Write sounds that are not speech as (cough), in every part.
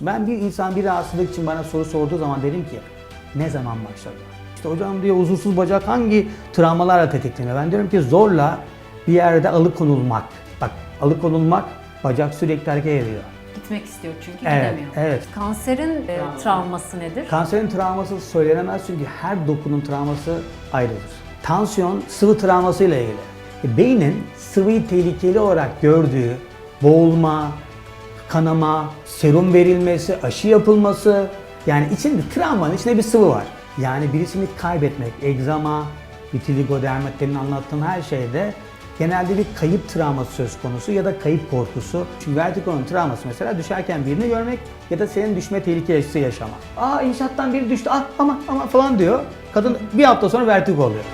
Ben bir insan bir rahatsızlık için bana soru sorduğu zaman dedim ki ne zaman başladı? İşte hocam diyor huzursuz bacak hangi travmalarla tetikleniyor? Ben diyorum ki zorla bir yerde alıkonulmak. Bak alıkonulmak bacak sürekli hareket ediyor. Gitmek istiyor çünkü Evet, gidemiyor. evet. Kanserin e, travması nedir? Kanserin travması söylenemez çünkü her dokunun travması ayrıdır. Tansiyon sıvı travması ile ilgili. E, Beynin sıvıyı tehlikeli olarak gördüğü boğulma, kanama, serum verilmesi, aşı yapılması yani içinde travmanın içinde bir sıvı var. Yani birisini kaybetmek, egzama, vitiligo, dermatlerin anlattığım her şeyde genelde bir kayıp travması söz konusu ya da kayıp korkusu. Çünkü vertigonun travması mesela düşerken birini görmek ya da senin düşme tehlikesi yaşamak. Aa inşaattan biri düştü, ah ama ama falan diyor. Kadın bir hafta sonra vertigo oluyor.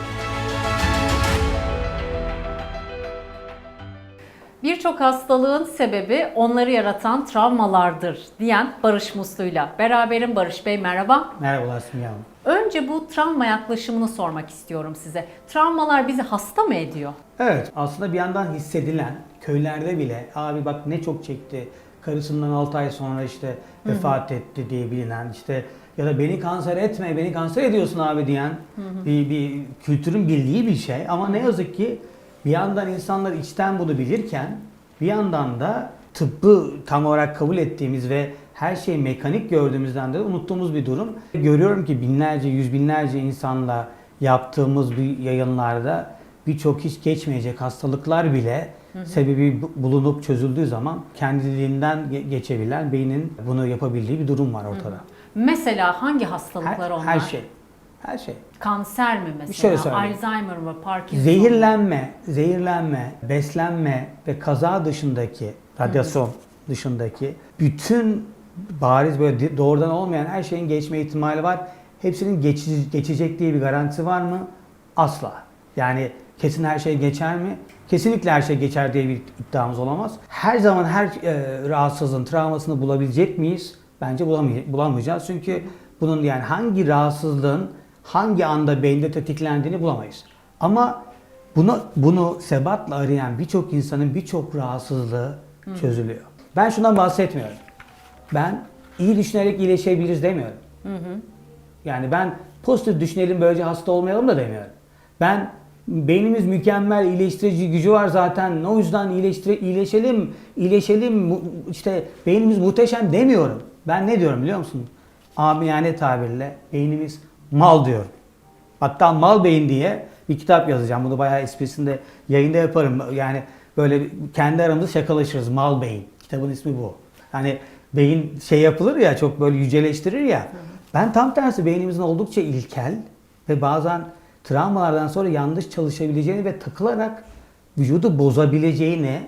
Birçok hastalığın sebebi onları yaratan travmalardır diyen Barış Muslu'yla. Beraberim Barış Bey merhaba. Merhabalar Simge Hanım. Önce bu travma yaklaşımını sormak istiyorum size. Travmalar bizi hasta mı ediyor? Evet aslında bir yandan hissedilen köylerde bile abi bak ne çok çekti karısından 6 ay sonra işte vefat etti diye bilinen işte ya da beni kanser etme beni kanser ediyorsun abi diyen bir, bir kültürün bildiği bir şey ama ne yazık ki bir yandan insanlar içten bunu bilirken bir yandan da tıbbı tam olarak kabul ettiğimiz ve her şeyi mekanik gördüğümüzden de unuttuğumuz bir durum. Görüyorum ki binlerce, yüz binlerce insanla yaptığımız bir yayınlarda birçok hiç geçmeyecek hastalıklar bile sebebi bu- bulunup çözüldüğü zaman kendiliğinden ge- geçebilen beynin bunu yapabildiği bir durum var ortada. Mesela hangi Her, hastalıklar onlar? her şey. Her şey. Kanser mi mesela? şöyle söyleyeyim. Alzheimer mı? Parkinson mu? Zehirlenme, zehirlenme, beslenme ve kaza dışındaki, radyasyon dışındaki bütün bariz böyle doğrudan olmayan her şeyin geçme ihtimali var. Hepsinin geçici, geçecek diye bir garantisi var mı? Asla. Yani kesin her şey geçer mi? Kesinlikle her şey geçer diye bir iddiamız olamaz. Her zaman her e, rahatsızlığın travmasını bulabilecek miyiz? Bence bulamay- bulamayacağız. Çünkü bunun yani hangi rahatsızlığın hangi anda beyinde tetiklendiğini bulamayız. Ama bunu bunu sebatla arayan birçok insanın birçok rahatsızlığı çözülüyor. Ben şundan bahsetmiyorum. Ben iyi düşünerek iyileşebiliriz demiyorum. Yani ben pozitif düşünelim böylece hasta olmayalım da demiyorum. Ben beynimiz mükemmel iyileştirici gücü var zaten. O yüzden iyileştire, iyileşelim, iyileşelim işte beynimiz muhteşem demiyorum. Ben ne diyorum biliyor musun? Amiyane tabirle beynimiz mal diyorum. Hatta mal beyin diye bir kitap yazacağım. Bunu bayağı esprisinde yayında yaparım. Yani böyle kendi aramızda şakalaşırız. Mal beyin. Kitabın ismi bu. Hani beyin şey yapılır ya çok böyle yüceleştirir ya. Ben tam tersi beynimizin oldukça ilkel ve bazen travmalardan sonra yanlış çalışabileceğini ve takılarak vücudu bozabileceğini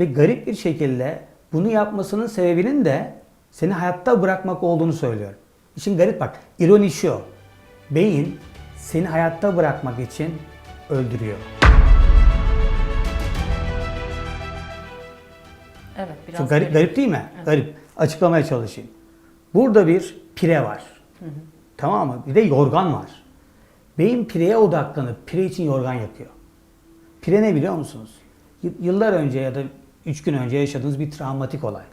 ve garip bir şekilde bunu yapmasının sebebinin de seni hayatta bırakmak olduğunu söylüyorum. İşin garip bak, ironi şu. Beyin seni hayatta bırakmak için öldürüyor. Evet biraz Çok garip, garip değil mi? Garip. Açıklamaya çalışayım. Burada bir pire var. Tamam mı? Bir de yorgan var. Beyin pireye odaklanıp pire için yorgan yapıyor. Pire ne biliyor musunuz? Y- Yıllar önce ya da 3 gün önce yaşadığınız bir travmatik olay.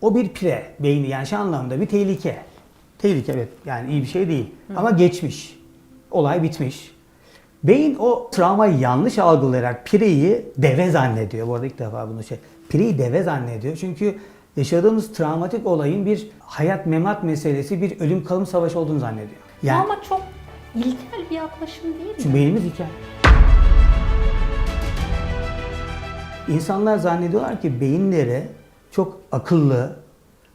O bir pire beyni yani şu anlamda bir tehlike. Tehlike evet yani iyi bir şey değil. Ama geçmiş. Olay bitmiş. Beyin o travmayı yanlış algılayarak pireyi deve zannediyor. Bu arada ilk defa bunu şey. Pireyi deve zannediyor. Çünkü yaşadığımız travmatik olayın bir hayat memat meselesi, bir ölüm kalım savaşı olduğunu zannediyor. Yani ama çok ilkel bir yaklaşım değil mi? çünkü beynimiz hikaye. İnsanlar zannediyorlar ki beyinleri çok akıllı,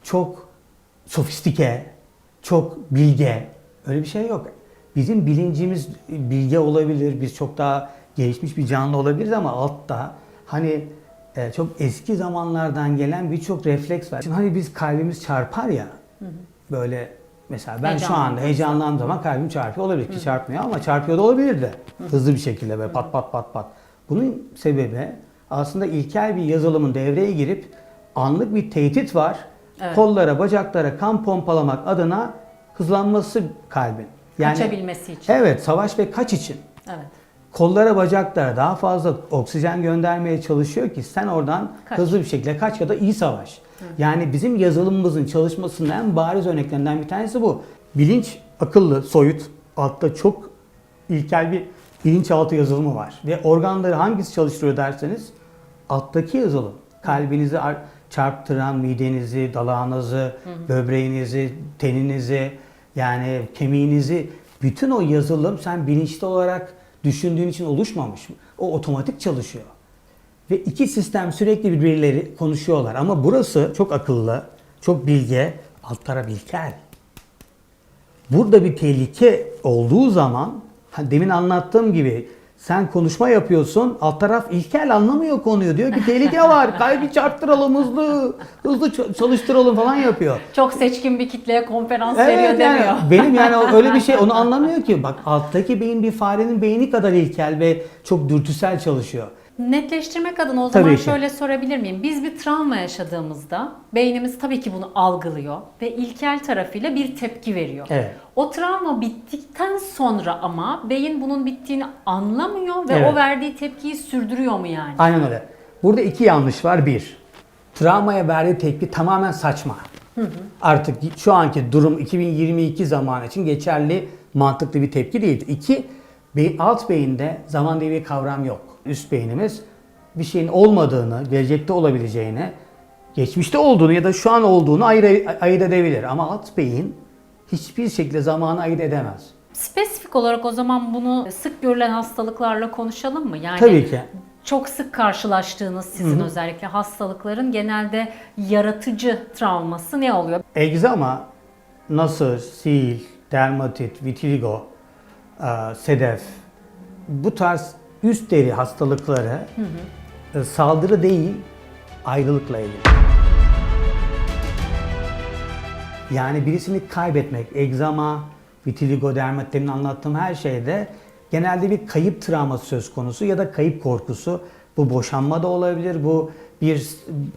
çok sofistike, çok bilge. Öyle bir şey yok. Bizim bilincimiz bilge olabilir, biz çok daha gelişmiş bir canlı olabiliriz ama altta hani e, çok eski zamanlardan gelen birçok refleks var. Şimdi hani biz kalbimiz çarpar ya, böyle mesela ben şu anda heyecanlandığım zaman kalbim çarpıyor olabilir ki çarpmıyor ama çarpıyor da olabilir de hızlı bir şekilde böyle pat pat pat pat. Bunun sebebi aslında ilkel bir yazılımın devreye girip anlık bir tehdit var. Evet. Kollara, bacaklara kan pompalamak adına hızlanması kalbin. Kaçabilmesi için. Evet, savaş ve kaç için. Evet. Kollara, bacaklara daha fazla oksijen göndermeye çalışıyor ki sen oradan Kaç. hızlı bir şekilde kaç ya da iyi savaş. Yani bizim yazılımımızın çalışmasının en bariz örneklerinden bir tanesi bu. Bilinç akıllı, soyut, altta çok ilkel bir bilinçaltı yazılımı var. Ve organları hangisi çalıştırıyor derseniz alttaki yazılım. Kalbinizi çarptıran midenizi, dalağınızı, böbreğinizi, teninizi, yani kemiğinizi bütün o yazılım sen bilinçli olarak düşündüğün için oluşmamış. O otomatik çalışıyor. Ve iki sistem sürekli birbirleri konuşuyorlar. Ama burası çok akıllı, çok bilge, alt taraf ilkel. Burada bir tehlike olduğu zaman demin anlattığım gibi sen konuşma yapıyorsun, alt taraf ilkel anlamıyor konuyu. Diyor ki tehlike var, (laughs) kalbi çarptıralım hızlı, hızlı çalıştıralım falan yapıyor. Çok seçkin bir kitleye konferans veriyor Evet demiyor. yani benim yani öyle bir şey onu (laughs) anlamıyor ki. Bak alttaki beyin bir farenin beyni kadar ilkel ve çok dürtüsel çalışıyor. Netleştirmek adına o Tabii zaman ki. şöyle sorabilir miyim? Biz bir travma yaşadığımızda beynimiz tabii ki bunu algılıyor ve ilkel tarafıyla bir tepki veriyor. Evet. O travma bittikten sonra ama beyin bunun bittiğini anlamıyor ve Evet. o verdiği tepkiyi sürdürüyor mu yani? Aynen öyle. Burada iki yanlış var. Bir, travmaya verdiği tepki tamamen saçma. Artık şu anki durum 2022 zamanı için geçerli mantıklı bir tepki değil. İki, be- alt beyinde zaman diye bir kavram yok. Üst beynimiz bir şeyin olmadığını, gelecekte olabileceğini, geçmişte olduğunu ya da şu an olduğunu ayırt, ayırt edebilir. Ama alt beyin hiçbir şekilde zamanı ayırt edemez. Spesifik olarak o zaman bunu sık görülen hastalıklarla konuşalım mı? Yani Tabii ki. çok sık karşılaştığınız sizin özellikle hastalıkların genelde yaratıcı travması ne oluyor? Egzama, nasır, sil, dermatit, vitiligo, sedef bu tarz üst deri hastalıkları e, saldırı değil ayrılıkla ilgili. Yani birisini kaybetmek, egzama, vitiligo, demin anlattığım her şeyde genelde bir kayıp travması söz konusu ya da kayıp korkusu. Bu boşanma da olabilir, bu bir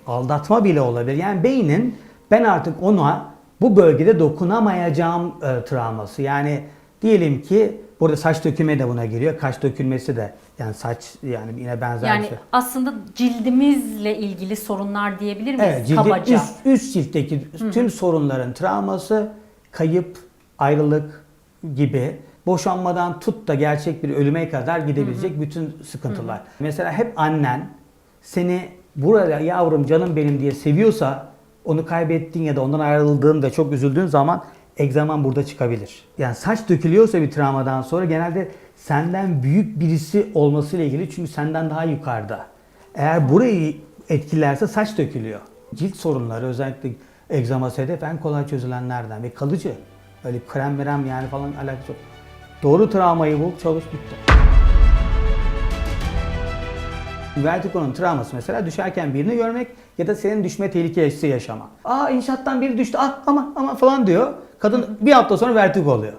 aldatma bile olabilir. Yani beynin ben artık ona bu bölgede dokunamayacağım e, travması. Yani diyelim ki burada saç dökülme de buna giriyor. Kaş dökülmesi de yani saç yani yine benzer bir Yani şey. aslında cildimizle ilgili sorunlar diyebilir miyiz Evet, cildin kabaca? üst, üst ciltteki tüm sorunların travması, kayıp, ayrılık gibi boşanmadan tut da gerçek bir ölüme kadar gidebilecek bütün sıkıntılar. Mesela hep annen seni burada yavrum canım benim diye seviyorsa onu kaybettiğin ya da ondan ayrıldığın ve çok üzüldüğün zaman egzaman burada çıkabilir. Yani saç dökülüyorsa bir travmadan sonra genelde senden büyük birisi olmasıyla ilgili çünkü senden daha yukarıda. Eğer burayı etkilerse saç dökülüyor. Cilt sorunları özellikle egzama sedef en kolay çözülenlerden ve kalıcı. Öyle krem merem yani falan alakası yok. Doğru travmayı bul, çalış bitti. Vertigo'nun travması mesela düşerken birini görmek ya da senin düşme tehlikesi yaşamak. Aa inşaattan biri düştü ah ama ama falan diyor. Kadın bir hafta sonra vertigo oluyor.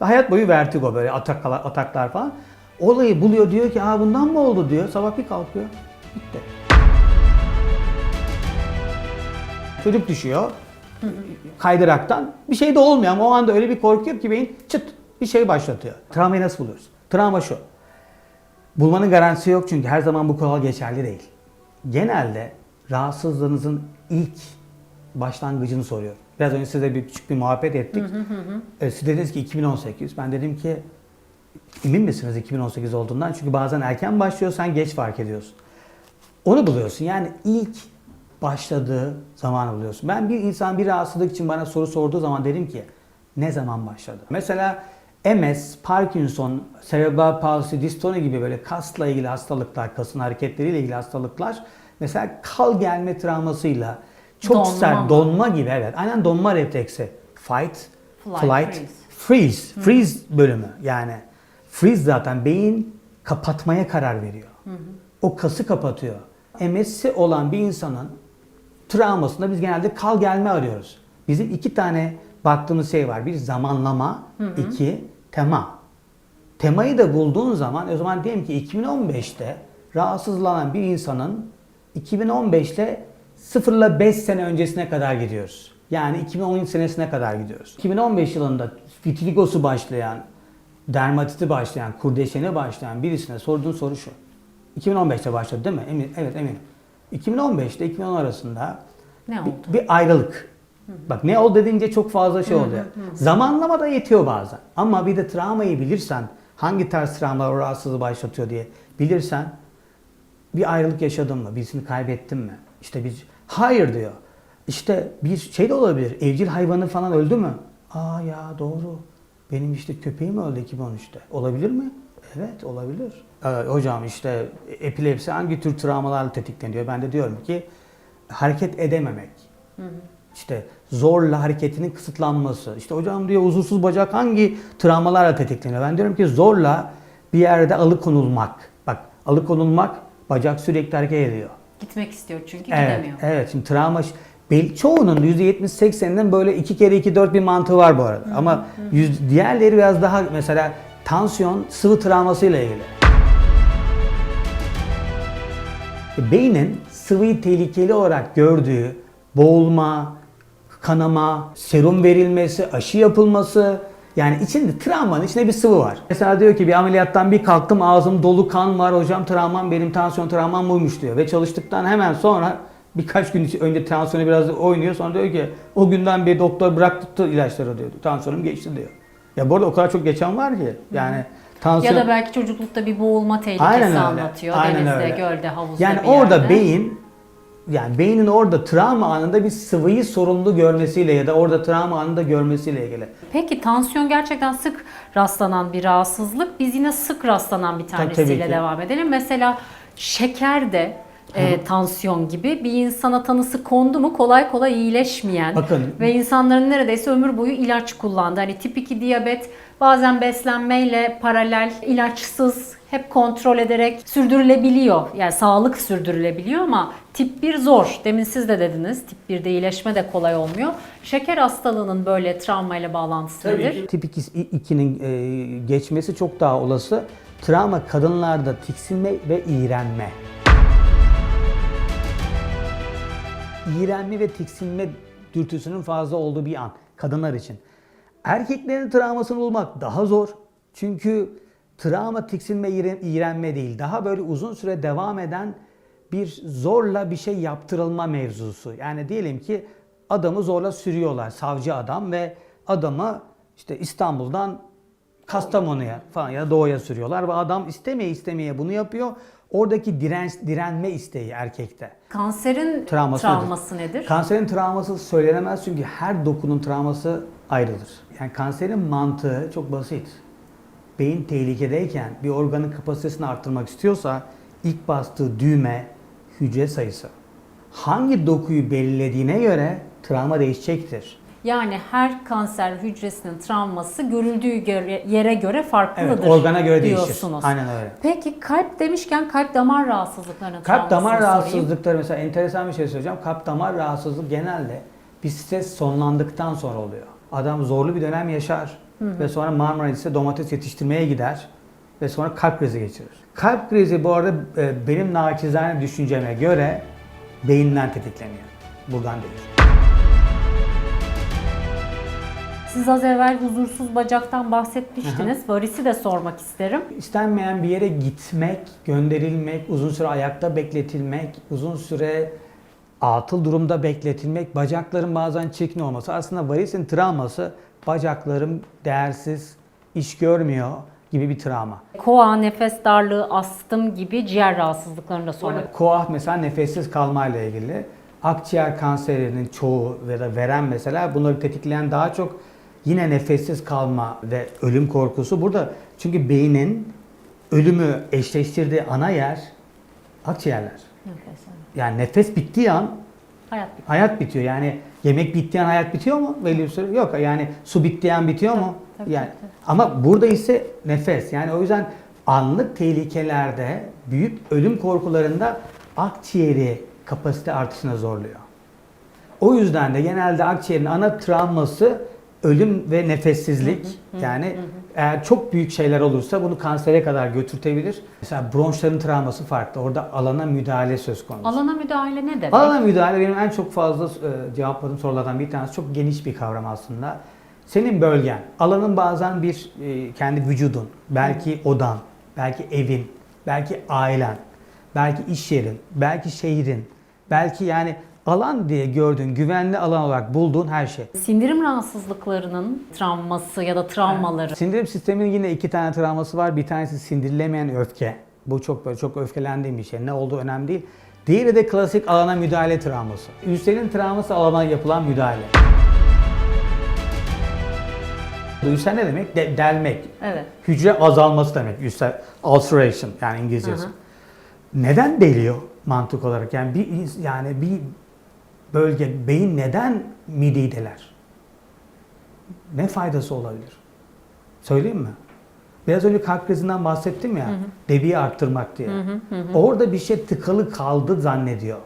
Ve hayat boyu vertigo böyle ataklar, ataklar falan. Olayı buluyor diyor ki aa bundan mı oldu diyor. Sabah bir kalkıyor. Bitti. Çocuk düşüyor. Kaydıraktan. Bir şey de olmuyor ama o anda öyle bir korkuyor ki beyin çıt bir şey başlatıyor. Travmayı nasıl buluyoruz? Travma şu. Bulmanın garantisi yok çünkü her zaman bu kural geçerli değil. Genelde rahatsızlığınızın ilk başlangıcını soruyor. Biraz önce size bir küçük bir muhabbet ettik. E, siz dediniz ki 2018. Ben dedim ki emin misiniz 2018 olduğundan? Çünkü bazen erken başlıyor sen geç fark ediyorsun. Onu buluyorsun. Yani ilk başladığı zamanı buluyorsun. Ben bir insan bir rahatsızlık için bana soru sorduğu zaman dedim ki ne zaman başladı? Mesela MS, Parkinson, cerebral palsy, distoni gibi böyle kasla ilgili hastalıklar, kasın hareketleriyle ilgili hastalıklar mesela kal gelme travmasıyla çok Donma sert mı? donma gibi evet. Aynen donma refleksi. Fight, Flight, flight, freeze. freeze. Freeze bölümü yani. Freeze zaten beyin kapatmaya karar veriyor. O kası kapatıyor. MS'i olan bir insanın travmasında biz genelde kal gelme arıyoruz. Bizim iki tane baktığımız şey var. Bir zamanlama, iki tema. Temayı da bulduğun zaman o zaman diyelim ki 2015'te rahatsızlanan bir insanın 2015'te 0 ile 5 sene öncesine kadar gidiyoruz. Yani 2010 senesine kadar gidiyoruz. 2015 yılında vitiligosu başlayan, dermatiti başlayan, kurdeşeni başlayan birisine sorduğun soru şu. 2015'te başladı değil mi? Emin, evet eminim. 2015 ile 2010 arasında Ne oldu? Bir, bir ayrılık. Bak ne oldu dediğince çok fazla şey oluyor. Zamanlama da yetiyor bazen. Ama bir de travmayı bilirsen, hangi tarz travmalar o rahatsızlığı başlatıyor diye bilirsen bir ayrılık yaşadın mı? Birisini kaybettin mi? İşte biz hayır diyor. İşte bir şey de olabilir. Evcil hayvanı falan öldü mü? Aa ya doğru. Benim işte köpeğim öldü 2013'te. Olabilir mi? Evet olabilir. Ee, hocam işte epilepsi hangi tür travmalarla tetikleniyor? Ben de diyorum ki hareket edememek. İşte zorla hareketinin kısıtlanması. İşte hocam diyor huzursuz bacak hangi travmalarla tetikleniyor? Ben diyorum ki zorla bir yerde alıkonulmak. Bak alıkonulmak bacak sürekli hareket ediyor. Gitmek istiyor çünkü Evet, gidemiyor. evet. Şimdi travma çoğunun %70-80'inin böyle 2 kere 2 4 bir mantığı var bu arada. Ama yüz, diğerleri biraz daha mesela tansiyon sıvı travmasıyla ilgili. E, Beynin sıvıyı tehlikeli olarak gördüğü boğulma, kanama, serum verilmesi, aşı yapılması yani içinde travmanın içinde bir sıvı var. Mesela diyor ki bir ameliyattan bir kalktım ağzım dolu kan var hocam travmam benim tansiyon travmam buymuş diyor. Ve çalıştıktan hemen sonra birkaç gün önce tansiyonu biraz oynuyor sonra diyor ki o günden beri doktor bıraktı ilaçları diyor. Tansiyonum geçti diyor. Ya bu arada o kadar çok geçen var ki yani tansiyon... Ya da belki çocuklukta bir boğulma tehlikesi Aynen öyle. anlatıyor. Aynen Denizde, öyle. gölde, havuzda Yani orada yerde. beyin yani beynin orada travma anında bir sıvıyı sorumlu görmesiyle ya da orada travma anında görmesiyle ilgili. Peki tansiyon gerçekten sık rastlanan bir rahatsızlık. Biz yine sık rastlanan bir tabii tanesiyle ki. devam edelim. Mesela şeker de e, tansiyon gibi bir insana tanısı kondu mu kolay kolay iyileşmeyen Bakın. ve insanların neredeyse ömür boyu ilaç kullandı. Hani tip 2 diyabet bazen beslenmeyle paralel ilaçsız hep kontrol ederek sürdürülebiliyor. Yani sağlık sürdürülebiliyor ama tip 1 zor. Demin siz de dediniz tip 1'de iyileşme de kolay olmuyor. Şeker hastalığının böyle travmayla bağlantısı nedir? Tip 2'nin e, geçmesi çok daha olası. Travma kadınlarda tiksinme ve iğrenme. İğrenme ve tiksinme dürtüsünün fazla olduğu bir an kadınlar için. Erkeklerin travmasını bulmak daha zor. Çünkü travma, tiksinme, iğren- iğrenme değil. Daha böyle uzun süre devam eden bir zorla bir şey yaptırılma mevzusu. Yani diyelim ki adamı zorla sürüyorlar. Savcı adam ve adamı işte İstanbul'dan Kastamonu'ya falan ya da doğuya sürüyorlar ve adam istemeye istemeye bunu yapıyor. Oradaki direnç, direnme isteği erkekte. Kanserin Travması travması, nedir? nedir? Kanserin travması söylenemez çünkü her dokunun travması ayrıdır. Yani kanserin mantığı çok basit. Beyin tehlikedeyken bir organın kapasitesini arttırmak istiyorsa ilk bastığı düğme hücre sayısı. Hangi dokuyu belirlediğine göre travma değişecektir. Yani her kanser hücresinin travması görüldüğü göre- yere göre farklıdır. Evet, organa göre değişir. diyorsunuz. Aynen öyle. Peki kalp demişken kalp damar rahatsızlıklarının Kalp damar sorayım. rahatsızlıkları mesela enteresan bir şey söyleyeceğim. Kalp damar rahatsızlığı genelde bir stres sonlandıktan sonra oluyor. Adam zorlu bir dönem yaşar ve sonra Marmaris'e domates yetiştirmeye gider ve sonra kalp krizi geçirir. Kalp krizi bu arada e, benim naçizane düşünceme göre beyinden tetikleniyor. Buradan değil. Siz az evvel huzursuz bacaktan bahsetmiştiniz. Varisi de sormak isterim. İstenmeyen bir yere gitmek, gönderilmek, uzun süre ayakta bekletilmek, uzun süre atıl durumda bekletilmek, bacakların bazen çirkin olması. Aslında varisin travması bacaklarım değersiz, iş görmüyor gibi bir travma. Koa, nefes darlığı, astım gibi ciğer rahatsızlıklarını da sormak Koah mesela nefessiz kalmayla ilgili. Akciğer kanserinin çoğu ve da veren mesela bunları tetikleyen daha çok yine nefessiz kalma ve ölüm korkusu. Burada çünkü beynin ölümü eşleştirdiği ana yer akciğerler. Nefes. Yani nefes bittiği an Hayat bir hayat bitiyor. Yani yemek bittiği an hayat bitiyor mu? Belli bir süre. Yok. Yani su bittiği an bitiyor mu? tabii, yani tabii. ama burada ise nefes. Yani o yüzden anlık tehlikelerde, büyük ölüm korkularında akciğeri kapasite artışına zorluyor. O yüzden de genelde akciğerin ana travması ölüm ve nefessizlik. yani eğer çok büyük şeyler olursa bunu kansere kadar götürtebilir. Mesela bronşların travması farklı. Orada alana müdahale söz konusu. Alana müdahale ne demek? Alana müdahale benim en çok fazla e, cevapladığım sorulardan bir tanesi. Çok geniş bir kavram aslında. Senin bölgen, alanın bazen bir e, kendi vücudun, belki odan, belki evin, belki ailen, belki iş yerin, belki şehrin, belki yani alan diye gördüğün, güvenli alan olarak bulduğun her şey. Sindirim rahatsızlıklarının travması ya da travmaları. Sindirim sisteminin yine iki tane travması var. Bir tanesi sindirilemeyen öfke. Bu çok böyle çok öfkelendiğim bir şey. Ne olduğu önemli değil. Diğeri de klasik alana müdahale travması. Ülserin travması alana yapılan müdahale. Ülser ne demek? De- delmek. Evet. Hücre azalması demek. Ülser, ulceration yani İngilizcesi. Hı hı. Neden deliyor mantık olarak? Yani bir yani bir bölge beyin neden mideyi deler? Ne faydası olabilir? Söyleyeyim mi? Biraz önce kalp krizinden bahsettim ya. Debiyi arttırmak diye. Orada bir şey tıkalı kaldı zannediyor.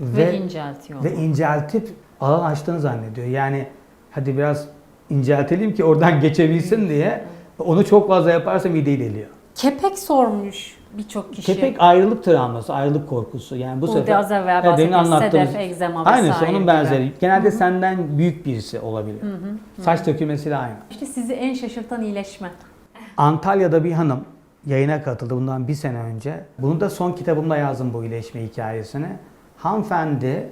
Ve, inceltiyor. ve inceltip alan açtığını zannediyor. Yani hadi biraz inceltelim ki oradan geçebilsin diye. Onu çok fazla yaparsa mideyi deliyor. Kepek sormuş birçok kişi. Kepek ayrılık travması, ayrılık korkusu. Yani bu, Bu sefer az evvel Evet, demin anlattığımız- sedef, egzema vesaire onun gibi. benzeri. Genelde senden büyük birisi olabilir. Saç dökülmesiyle aynı. İşte sizi en şaşırtan iyileşme. Antalya'da bir hanım yayına katıldı bundan bir sene önce. Bunu da son kitabımda yazdım bu iyileşme hikayesini. Hanımefendi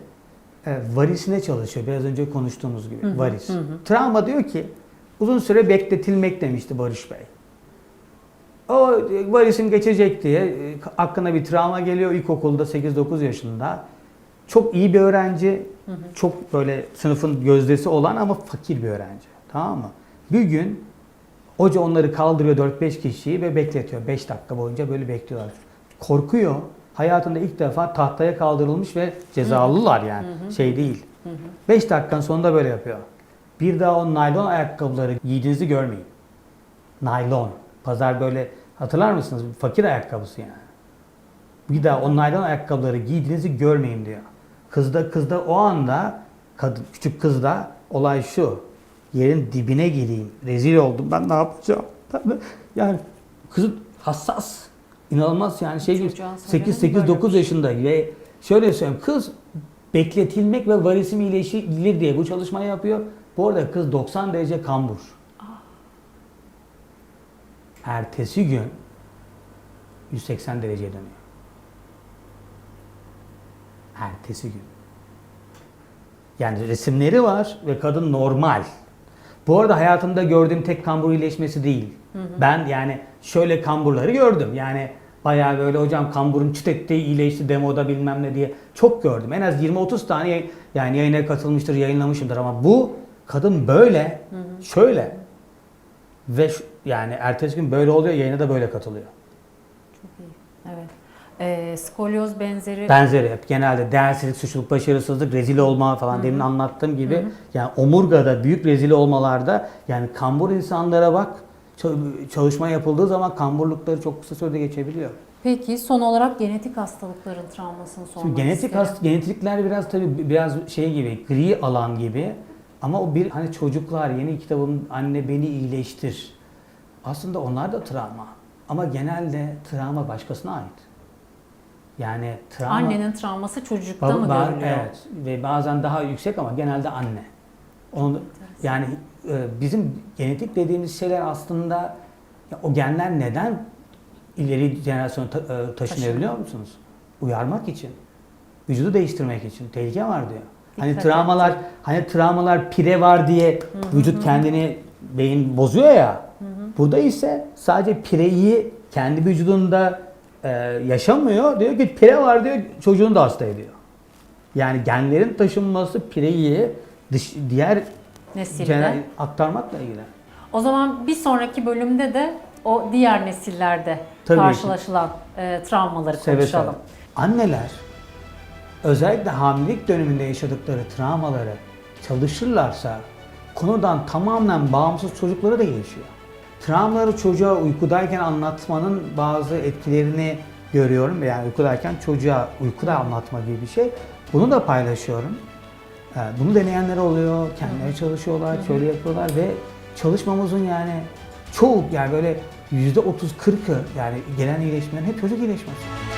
e, varisine çalışıyor. Biraz önce konuştuğumuz gibi varis. Travma diyor ki uzun süre bekletilmek demişti Barış Bey. O varisim geçecek diye e, aklına bir travma geliyor ilkokulda 8-9 yaşında. Çok iyi bir öğrenci, çok böyle sınıfın gözdesi olan ama fakir bir öğrenci. Tamam mı? Bir gün hoca onları kaldırıyor 4-5 kişiyi ve bekletiyor. 5 dakika boyunca böyle bekliyorlar. Korkuyor. Hayatında ilk defa tahtaya kaldırılmış ve cezalılar yani. Şey değil. 5 dakikanın sonunda böyle yapıyor. Bir daha o naylon ayakkabıları giydiğinizi görmeyin. Naylon. Pazar böyle hatırlar mısınız? Fakir ayakkabısı yani. Bir daha o naylon ayakkabıları giydiğinizi görmeyin diyor. Kızda kızda o anda kadın küçük kızda olay şu. Yerin dibine gireyim. Rezil oldum. Ben ne yapacağım? Yani kızın hassas. İnanılmaz yani şey gibi Çocuğa 8 söylenir 8 böyle 9 bir yaşında ve şöyle söyleyeyim kız bekletilmek ve varisim iyileşir diye bu çalışmayı yapıyor. Bu arada kız 90 derece kambur. Ertesi gün 180 dereceye dönüyor. Ertesi gün. Yani resimleri var ve kadın normal. Bu arada hayatımda gördüğüm tek kambur iyileşmesi değil. Ben yani şöyle kamburları gördüm. Yani bayağı böyle hocam kamburun çıt ettiği iyileşti demoda bilmem ne diye çok gördüm. En az 20-30 tane yani yayına katılmıştır, yayınlamışımdır ama bu kadın böyle, şöyle ve şu- yani ertesi gün böyle oluyor, yayına da böyle katılıyor. Çok iyi. Evet. Ee, skolyoz benzeri Benzeri hep genelde değersizlik, suçluluk, başarısızlık, rezil olma falan demin anlattığım gibi yani omurgada büyük rezil olmalarda yani kambur insanlara bak çalışma yapıldığı zaman kamburlukları çok kısa sürede geçebiliyor. Peki son olarak genetik hastalıkların travmasını sormak Şimdi genetik hast genetikler biraz tabii biraz şey gibi gri alan gibi ama o bir hani çocuklar yeni kitabım anne beni iyileştir. Aslında onlar da travma ama genelde travma başkasına ait. Yani travma Annenin travması çocukta mı görülüyor? Evet ve bazen daha yüksek ama genelde anne. Onu, yani e, bizim genetik dediğimiz şeyler aslında ya o genler neden ileri jenerasyona ta- e, taşınıyor biliyor musunuz? Uyarmak için. Vücudu değiştirmek için. Tehlike var diyor. Hani Dikkat travmalar hani travmalar pire var diye vücut kendini beyin bozuyor ya. Burada ise sadece pireyi kendi vücudunda e, yaşamıyor. Diyor ki pire var diyor çocuğunu da hasta ediyor. Yani genlerin taşınması pireyi dış, diğer Nesilde. aktarmakla ilgili. O zaman bir sonraki bölümde de o diğer nesillerde Tabii karşılaşılan e, travmaları Seve konuşalım. seve. Anneler özellikle hamilelik döneminde yaşadıkları travmaları çalışırlarsa konudan tamamen bağımsız çocukları da iyileşiyor. Travmaları çocuğa uykudayken anlatmanın bazı etkilerini görüyorum. Yani uykudayken çocuğa uykuda anlatma gibi bir şey. Bunu da paylaşıyorum. Ee, Bunu deneyenler oluyor, kendileri çalışıyorlar, şöyle yapıyorlar ve çalışmamızın yani çoğu yani böyle yüzde 30-40'ı yani gelen iyileşmelerin hep çocuk iyileşmesi.